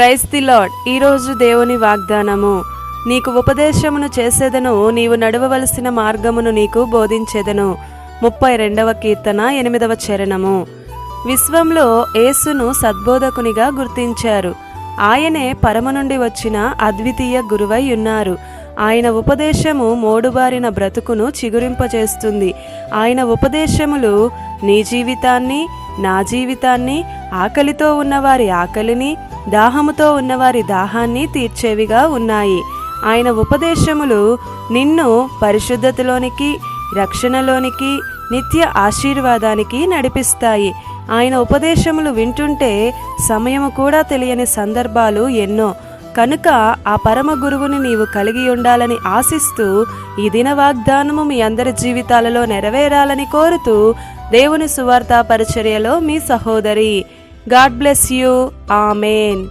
Praise the lord ఈరోజు దేవుని వాగ్దానము. నీకు ఉపదేశమును చేసేదను నీవు నడవవలసిన మార్గమును నీకు బోధించేదను. ముప్పై రెండవ కీర్తన ఎనిమిదవ చరణము. విశ్వంలో యేసును సద్బోధకునిగా గుర్తించారు. ఆయనే పరమ నుండి వచ్చిన అద్వితీయ గురువై ఉన్నారు. ఆయన ఉపదేశము మోడుబారిన బ్రతుకును చిగురింపజేస్తుంది. ఆయన ఉపదేశములు నీ జీవితాన్ని నా జీవితాన్ని ఆకలితో ఉన్నవారి ఆకలిని దాహముతో ఉన్నవారి దాహాన్ని తీర్చేవిగా ఉన్నాయి. ఆయన ఉపదేశములు నిన్ను పరిశుద్ధతలోనికి రక్షణలోనికి నిత్య ఆశీర్వాదానికి నడిపిస్తాయి. ఆయన ఉపదేశములు వింటుంటే సమయము కూడా తెలియని సందర్భాలు ఎన్నో. కనుక ఆ పరమ గురువుని నీవు కలిగి ఉండాలని ఆశిస్తూ ఈ దిన వాగ్దానము మీ అందరి జీవితాలలో నెరవేరాలని కోరుతూ దేవుని సువార్త పరిచర్యలో మీ సహోదరి. God bless you. ఆమెన్.